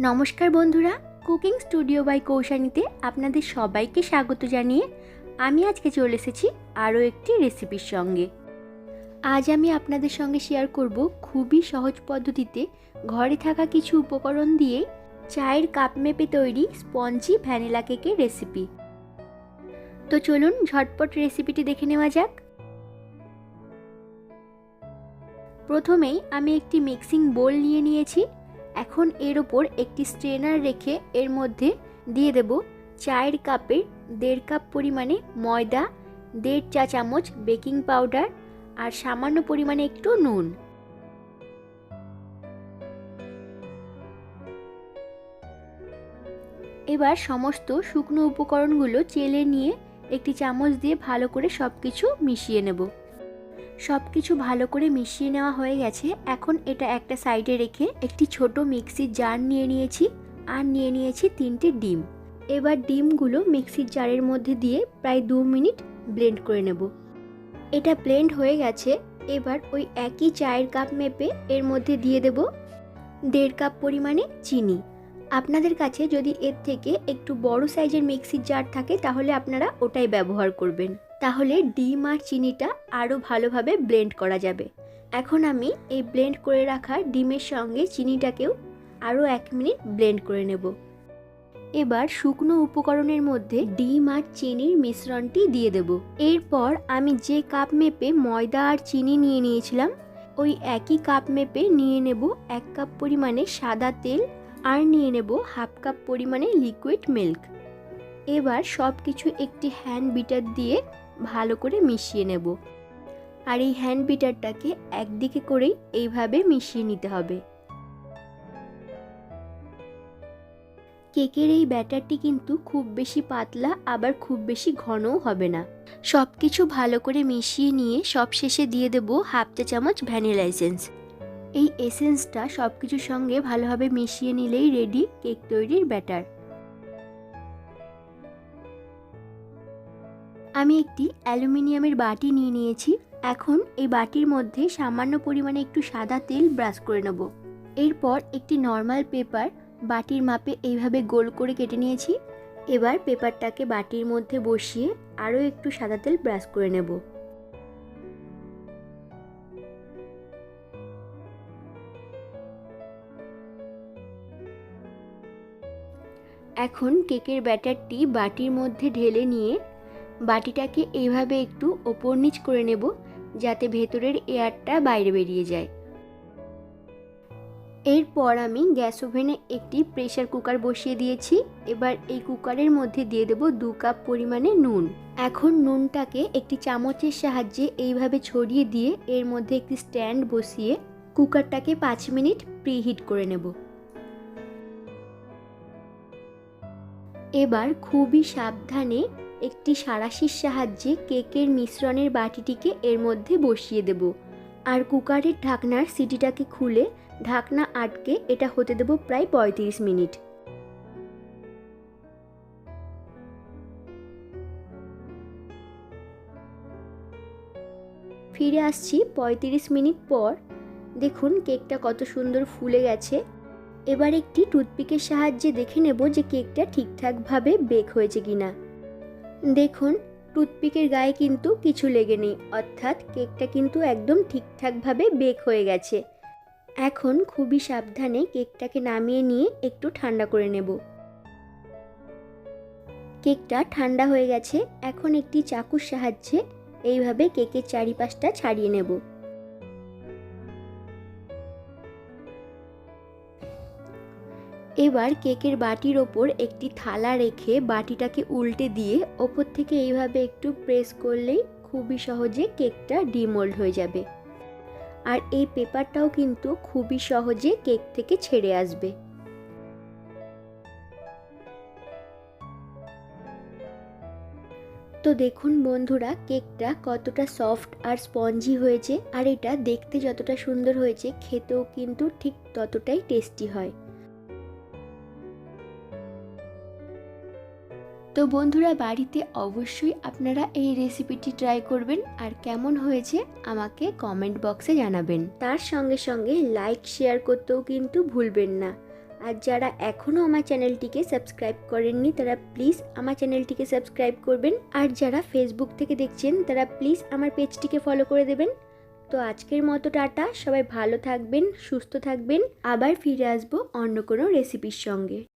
নমস্কার বন্ধুরা, cooking studio by কৌশানীতে আপনাদের সবাইকে স্বাগত জানিয়ে আমি আজকে চলে এসেছি আরও একটি রেসিপির সঙ্গে। আজ আমি আপনাদের সঙ্গে শেয়ার করব খুবই সহজ পদ্ধতিতে ঘরে থাকা কিছু উপকরণ দিয়ে চায়ের কাপ মেপে তৈরি স্পঞ্জি ভ্যানিলা কেকের রেসিপি। তো চলুন ঝটপট রেসিপিটি দেখে নেওয়া যাক। প্রথমেই আমি একটি মিক্সিং বোল নিয়ে নিয়েছি। এখন এর ওপর একটি স্ট্রেনার রেখে এর মধ্যে দিয়ে দেব চায়ের কাপের দেড় কাপ পরিমাণে ময়দা, দেড় চা চামচ বেকিং পাউডার আর সামান্য পরিমাণে একটু নুন। এবার সমস্ত শুকনো উপকরণগুলো চেলে নিয়ে একটি চামচ দিয়ে ভালো করে সব কিছু মিশিয়ে নেব। সব কিছু ভালো করে মিশিয়ে নেওয়া হয়ে গেছে। এখন এটা একটা সাইডে রেখে একটি ছোট মিক্সির জার নিয়ে নিয়েছি আর নিয়ে নিয়েছি তিনটে ডিম। এবার ডিমগুলো মিক্সির জারের মধ্যে দিয়ে প্রায় দু মিনিট ব্লেন্ড করে নেব। এটা ব্লেন্ড হয়ে গেছে। এবার ওই একই চায়ের কাপ মেপে এর মধ্যে দিয়ে দেব দেড় কাপ পরিমাণে চিনি। আপনাদের কাছে যদি এর থেকে একটু বড় সাইজের মিক্সির জার থাকে, তাহলে আপনারা ওটাই ব্যবহার করবেন। তাহলে ডিম আর চিনিটা আরও ভালোভাবে ব্লেন্ড করা যাবে। এখন আমি এই ব্লেন্ড করে রাখা ডিমের সঙ্গে চিনিটাকেও আরও এক মিনিট ব্লেন্ড করে নেব। এবার শুকনো উপকরণের মধ্যে ডিম আর চিনির মিশ্রণটি দিয়ে দেব। এরপর আমি যে কাপ মেপে ময়দা আর চিনি নিয়ে নিয়েছিলাম, ওই একই কাপ মেপে নিয়ে নেব এক কাপ পরিমাণে সাদা তেল আর নিয়ে নেব হাফ কাপ পরিমাণে লিকুইড মিল্ক এবার সব কিছু একটি হ্যান্ড বিটার দিয়ে ভালো করে মিশিয়ে নেব। আর এই হ্যান্ড বিটারটাকে একদিকে করেই এইভাবে মিশিয়ে নিতে হবে। কেকের এই ব্যাটারটি কিন্তু খুব বেশি পাতলা, আবার খুব বেশি ঘনও হবে না। সব কিছু ভালো করে মিশিয়ে নিয়ে সব শেষে দিয়ে দেব হাফ চা চামচ ভ্যানিলা এসেন্স। এই এসেন্সটা সব কিছুর সঙ্গে ভালোভাবে মিশিয়ে নিলেই রেডি কেক তৈরির ব্যাটার আমি একটি অ্যালুমিনিয়ামের বাটি নিয়ে নিয়েছি। এখন এই বাটির মধ্যে সামান্য পরিমাণে একটু সাদা তেল ব্রাশ করে নেব। এরপর একটি নর্মাল পেপার বাটির মাপে এইভাবে গোল করে কেটে নিয়েছি। এবার পেপারটাকে বাটির মধ্যে বসিয়ে আরও একটু সাদা তেল ব্রাশ করে নেব। এখন কেকের ব্যাটারটি বাটির মধ্যে ঢেলে নিয়ে বাটিটাকে এইভাবে একটু ওপর নিচ করে নেব, যাতে ভেতরের এয়ারটা বাইরে বেরিয়ে যায়। এরপর আমি গ্যাস ওভেনে একটি প্রেশার কুকার বসিয়ে দিয়েছি। এবার এই কুকারের মধ্যে দিয়ে দেব দু কাপ পরিমাণে নুন। এখন নুনটাকে একটি চামচের সাহায্যে এইভাবে ছড়িয়ে দিয়ে এর মধ্যে একটি স্ট্যান্ড বসিয়ে কুকারটাকে পাঁচ মিনিট প্রিহিট করে নেব। এবার খুবই সাবধানে একটি সাঁড়াশির সাহায্যে কেকের মিশ্রণের বাটিটিকে এর মধ্যে বসিয়ে দেব। আর কুকারের ঢাকনার সিটিটাকে খুলে ঢাকনা আটকে এটা হতে দেব প্রায় পঁয়ত্রিশ মিনিট। ফিরে আসছি পঁয়ত্রিশ মিনিট পর। দেখুন কেকটা কত সুন্দর ফুলে গেছে। এবার একটি টুথপিকের সাহায্যে দেখে নেব যে কেকটা ঠিকঠাকভাবে বেক হয়েছে কিনা। দেখুন, টুথপিকের গায়ে কিন্তু কিছু লেগে নেই, অর্থাৎ কেকটা কিন্তু একদম ঠিকঠাকভাবে বেক হয়ে গেছে। এখন খুবই সাবধানে কেকটাকে নামিয়ে নিয়ে একটু ঠান্ডা করে নেব। কেকটা ঠান্ডা হয়ে গেছে, এখন একটি চাকুর সাহায্যে এইভাবে কেকের চারিপাশটা ছাড়িয়ে নেব। এবার কেকের বাটির ওপর একটি থালা রেখে বাটিটাকে উল্টে দিয়ে ওপর থেকে এইভাবে একটু প্রেস করলেই খুবই সহজে কেকটা ডিমোল্ড হয়ে যাবে। আর এই পেপারটাও কিন্তু খুবই সহজে কেক থেকে ছেড়ে আসবে। তো দেখুন বন্ধুরা, কেকটা কতটা সফট আর স্পঞ্জি হয়েছে, আর এটা দেখতে যতটা সুন্দর হয়েছে, খেতেও কিন্তু ঠিক ততটাই টেস্টি হয়। তো বন্ধুরা, বাড়িতে অবশ্যই আপনারা এই রেসিপিটি ট্রাই করবেন আর কেমন হয়েছে আমাকে কমেন্ট বক্সে জানাবেন। তার সঙ্গে সঙ্গে লাইক শেয়ার করতেও কিন্তু ভুলবেন না। আর যারা এখনও আমার চ্যানেলটিকে সাবস্ক্রাইব করেননি, তারা প্লিজ আমার চ্যানেলটিকে সাবস্ক্রাইব করবেন। আর যারা ফেসবুক থেকে দেখছেন, তারা প্লিজ আমার পেজটিকে ফলো করে দেবেন। তো আজকের মতো টাটা, সবাই ভালো থাকবেন, সুস্থ থাকবেন। আবার ফিরে আসব অন্য কোনো রেসিপির সঙ্গে।